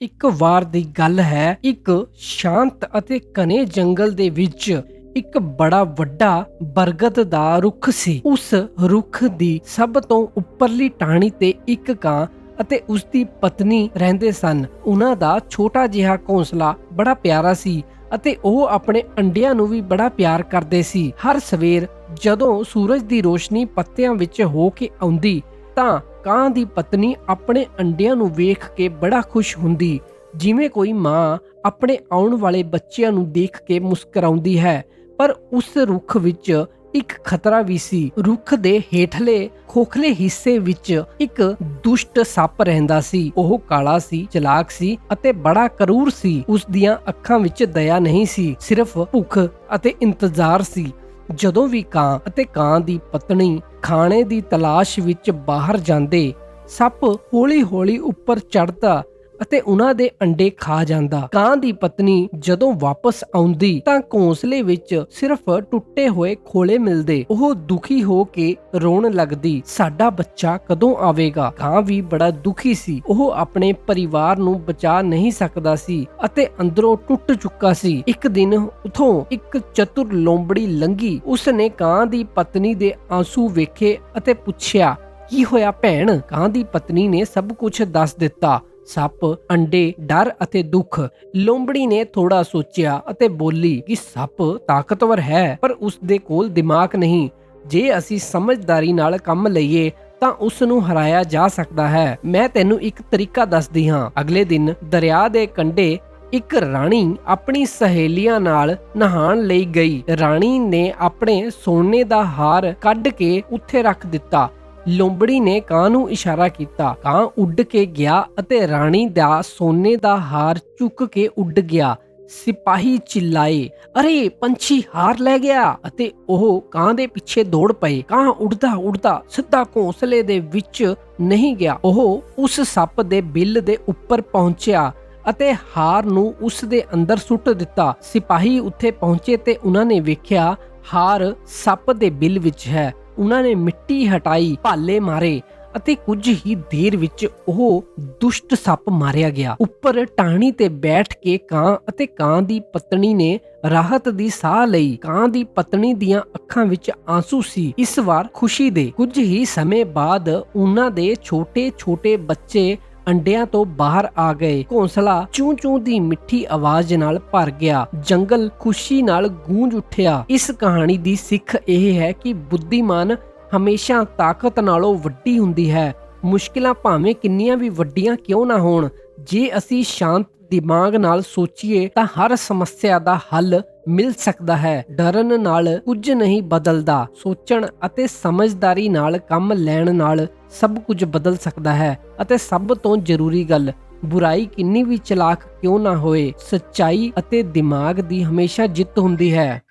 ਇੱਕ ਵਾਰ ਦੀ ਗੱਲ ਹੈ, ਇੱਕ ਸ਼ਾਂਤ ਅਤੇ ਘਨੇ ਜੰਗਲ ਦੇ ਵਿੱਚ ਇੱਕ ਬੜਾ ਵੱਡਾ ਬਰਗਦ ਦਾ ਰੁੱਖ ਸੀ। ਉਸ ਰੁੱਖ ਦੀ ਸਭ ਤੋਂ ਉੱਪਰਲੀ ਟਾਹਣੀ ਤੇ ਇੱਕ ਕਾਂ ਅਤੇ ਉਸ ਦੀ ਪਤਨੀ ਰਹਿੰਦੇ ਸਨ। ਉਹਨਾਂ ਦਾ ਛੋਟਾ ਜਿਹਾ ਘੋਂਸਲਾ ਬੜਾ ਪਿਆਰਾ ਸੀ ਅਤੇ ਉਹ ਆਪਣੇ ਅੰਡਿਆਂ ਨੂੰ ਵੀ ਬੜਾ ਪਿਆਰ ਕਰਦੇ ਸੀ। ਹਰ ਸਵੇਰ ਜਦੋਂ ਸੂਰਜ ਦੀ ਰੋਸ਼ਨੀ ਪੱਤਿਆਂ ਵਿੱਚ ਹੋ ਕੇ ਆਉਂਦੀ ਤਾਂ ਕਾਂ ਦੀ ਪਤਨੀ ਆਪਣੇ ਅੰਡਿਆਂ ਨੂੰ ਵੇਖ ਕੇ ਬੜਾ ਖੁਸ਼ ਹੁੰਦੀ। ਜਿਵੇਂ ਕੋਈ ਮਾਂ ਆਪਣੇ ਆਉਣ ਵਾਲੇ ਬੱਚਿਆਂ ਨੂੰ ਦੇਖ ਕੇ ਮੁਸਕਰਾਉਂਦੀ ਹੈ, ਪਰ ਉਸ ਰੁੱਖ ਵਿੱਚ ਇੱਕ ਖਤਰਾ ਵੀ ਸੀ। ਰੁੱਖ ਦੇ ਹੇਠਲੇ, ਖੋਖਲੇ ਹਿੱਸੇ ਵਿੱਚ ਇੱਕ ਦੁਸ਼ਟ ਸੱਪ ਰਹਿੰਦਾ ਸੀ। ਉਹ ਕਾਲਾ ਸੀ, ਚਲਾਕ ਸੀ ਅਤੇ ਬੜਾ ਕਰੂਰ ਸੀ। ਉਸ ਦੀਆਂ ਅੱਖਾਂ ਵਿੱਚ ਦਇਆ ਨਹੀਂ ਸੀ, ਸਿਰਫ ਭੁੱਖ ਅਤੇ ਇੰਤਜ਼ਾਰ ਸੀ। ਜਦੋਂ ਵੀ ਕਾਂ ਅਤੇ ਕਾਂ ਦੀ ਪਤਨੀ ਖਾਣੇ ਦੀ ਤਲਾਸ਼ ਵਿੱਚ ਬਾਹਰ ਜਾਂਦੇ ਸੱਪ ਹੌਲੀ-ਹੌਲੀ ਉੱਪਰ ਚੜਦਾ ਅਤੇ ਉਹਨਾਂ ਦੇ ਅੰਡੇ ਖਾ ਜਾਂਦਾ। ਕਾਂ ਦੀ ਪਤਨੀ ਜਦੋਂ ਵਾਪਸ ਆਉਂਦੀ ਤਾਂ ਘੋਂਸਲੇ ਵਿੱਚ ਸਿਰਫ ਟੁੱਟੇ ਹੋਏ ਖੋਲੇ ਮਿਲਦੇ। ਉਹ ਦੁਖੀ ਹੋ ਕੇ ਰੋਣ ਲੱਗਦੀ, ਸਾਡਾ ਬੱਚਾ ਕਦੋਂ ਆਵੇਗਾ? ਕਾਂ ਵੀ ਬੜਾ ਦੁਖੀ ਸੀ। ਉਹ ਆਪਣੇ ਪਰਿਵਾਰ ਨੂੰ ਬਚਾ ਨਹੀਂ ਸਕਦਾ ਸੀ ਅਤੇ ਅੰਦਰੋਂ ਟੁੱਟ ਚੁੱਕਾ ਸੀ। ਇੱਕ ਦਿਨ ਉਥੋਂ ਇੱਕ ਚਤੁਰ ਲੋਂਬੜੀ ਲੰਗੀ ਉਸਨੇ ਕਾਂ ਦੀ ਪਤਨੀ ਦੇ ਆਂਸੂ ਵੇਖੇ ਅਤੇ ਪੁੱਛਿਆ, ਕੀ ਹੋਇਆ ਭੈਣ? ਕਾਂ ਦੀ ਪਤਨੀ ਨੇ ਸਭ ਕੁਝ ਦੱਸ ਦਿੱਤਾ। ਸੱਪ, ਅੰਡੇ, ਡਰ ਅਤੇ ਦੁੱਖ। ਲੋਂਬੜੀ ਨੇ ਥੋੜਾ ਸੋਚਿਆ ਅਤੇ ਬੋਲੀ ਕਿ ਸੱਪ ਤਾਕਤਵਰ ਹੈ, ਪਰ ਉਸ ਦੇ ਕੋਲ ਦਿਮਾਗ ਨਹੀਂ। ਜੇ ਅਸੀਂ ਸਮਝਦਾਰੀ ਨਾਲ ਕੰਮ ਲਈਏ, ਤਾਂ ਉਸ ਨੂੰ ਹਰਾਇਆ ਜਾ ਸਕਦਾ ਹੈ। ਮੈਂ ਤੈਨੂੰ ਇੱਕ ਤਰੀਕਾ ਦੱਸਦੀ ਹਾਂ। ਅਗਲੇ ਦਿਨ ਦਰਿਆ ਦੇ ਕੰਢੇ ਇੱਕ ਰਾਣੀ ਆਪਣੀ ਸਹੇਲੀਆਂ ਨਾਲ ਨਹਾਉਣ ਲਈ ਗਈ। ਰਾਣੀ ਨੇ ਆਪਣੇ ਸੋਨੇ ਦਾ ਹਾਰ ਕੱਢ ਕੇ ਉੱਥੇ ਰੱਖ ਦਿੱਤਾ। ਲੋਂਬੜੀ ਨੇ ਕਾਂ ਨੂੰ ਇਸ਼ਾਰਾ ਕੀਤਾ। ਕਾਂ ਉੱਡ ਕੇ ਗਿਆ ਅਤੇ ਰਾਣੀ ਦਾ ਸੋਨੇ ਦਾ ਹਾਰ ਚੁੱਕ ਕੇ ਉੱਡ ਗਿਆ। ਸਿਪਾਹੀ ਚਿল্ਲਾਏ ਅਰੇ, ਪੰਛੀ ਹਾਰ ਲੈ ਗਿਆ! ਅਤੇ ਉਹ ਕਾਂ ਦੇ ਪਿੱਛੇ ਦੌੜ ਪਏ। ਕਾਂ ਉੱਡਦਾ ਉੱਡਦਾ ਸਿੱਧਾ ਘੋਂਸਲੇ ਦੇ ਵਿੱਚ ਨਹੀਂ ਗਿਆ। ਉਹ ਉਸ ਸੱਪ ਦੇ ਬਿੱਲ ਦੇ ਉੱਪਰ ਪਹੁੰਚਿਆ ਅਤੇ ਹਾਰ ਨੂੰ ਉਸ ਦੇ ਅੰਦਰ ਸੁੱਟ ਦਿੱਤਾ। ਸਿਪਾਹੀ ਉੱਥੇ ਪਹੁੰਚੇ ਤੇ ਉਹਨਾਂ ਨੇ ਵੇਖਿਆ, ਹਾਰ ਸੱਪ ਦੇ ਬਿੱਲ ਵਿੱਚ ਹੈ। ਉਹਨਾਂ ਨੇ ਮਿੱਟੀ ਹਟਾਈ, ਭਾਲੇ ਮਾਰੇ ਅਤੇ ਕੁਝ ਹੀ ਦੇਰ ਵਿੱਚ ਉਹ ਦੁਸ਼ਟ ਸੱਪ ਮਾਰਿਆ ਗਿਆ। ਉੱਪਰ ਟਾਹਣੀ ਤੇ ਬੈਠ ਕੇ ਕਾਂ ਅਤੇ ਕਾਂ ਦੀ ਪਤਨੀ ਨੇ ਰਾਹਤ ਦੀ ਸਾਹ ਲਈ ਕਾਂ ਦੀ ਪਤਨੀ ਦੀਆਂ ਅੱਖਾਂ ਵਿੱਚ ਆਂਸੂ ਸੀ। ਇਸ ਵਾਰ ਖੁਸ਼ੀ ਦੇ ਕੁਝ ਹੀ ਸਮੇਂ ਬਾਅਦ ਉਹਨਾਂ ਦੇ ਛੋਟੇ-ਛੋਟੇ ਬੱਚੇ ਅੰਡਿਆਂ ਤੋਂ ਬਾਹਰ ਆ ਗਏ। ਘੋਂਸਲਾ ਚੂੰ-ਚੂੰ ਦੀ ਮਿੱਠੀ ਆਵਾਜ਼ ਨਾਲ ਭਰ ਗਿਆ। ਜੰਗਲ ਖੁਸ਼ੀ ਨਾਲ ਗੂੰਜ ਉੱਠਿਆ। ਇਸ ਕਹਾਣੀ ਦੀ ਸਿੱਖ ਇਹ ਹੈ ਕਿ ਬੁੱਧੀਮਾਨ ਹਮੇਸ਼ਾ ਤਾਕਤ ਨਾਲੋਂ ਵੱਡੀ ਹੁੰਦੀ ਹੈ। ਮੁਸ਼ਕਿਲਾਂ ਭਾਵੇਂ ਕਿੰਨੀਆਂ ਵੀ ਵੱਡੀਆਂ ਕਿਉਂ ਨਾ ਹੋਣ, ਜੇ ਅਸੀਂ ਸ਼ਾਂਤ ਦਿਮਾਗ ਨਾਲ ਸੋਚੀਏ ਤਾਂ ਹਰ ਸਮੱਸਿਆ ਦਾ ਹੱਲ ਮਿਲ ਸਕਦਾ ਹੈ। ਡਰਨ ਨਾਲ ਕੁਝ ਨਹੀਂ ਬਦਲਦਾ। ਸੋਚਣ ਅਤੇ ਸਮਝਦਾਰੀ ਨਾਲ ਕੰਮ ਲੈਣ ਨਾਲ ਸਭ ਕੁਝ ਬਦਲ ਸਕਦਾ ਹੈ ਅਤੇ ਸਭ ਤੋਂ ਜ਼ਰੂਰੀ ਗੱਲ, ਬੁਰਾਈ ਕਿੰਨੀ ਵੀ ਚਲਾਕ ਕਿਉਂ ਨਾ ਹੋਏ, ਸੱਚਾਈ ਅਤੇ ਦਿਮਾਗ ਦੀ ਹਮੇਸ਼ਾ ਜਿੱਤ ਹੁੰਦੀ ਹੈ।